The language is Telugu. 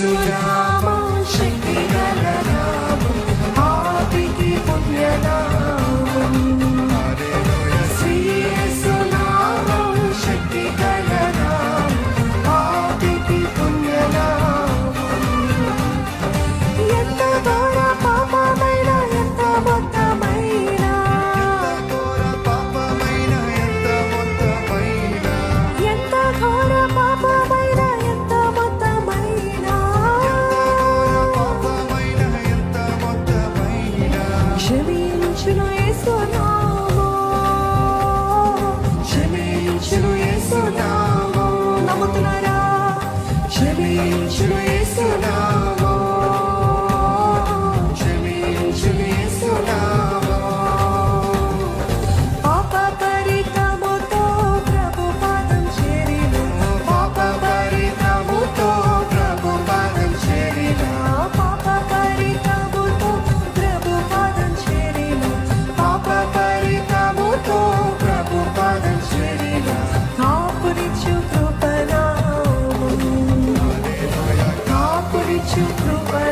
యేసునామం శక్తి గల నామం ఆదికి పుణ్యనామం క్షమించును యేసునామా క్షమించును యేసునామా నమ్ముతున్నారా? క్షమించును to provide.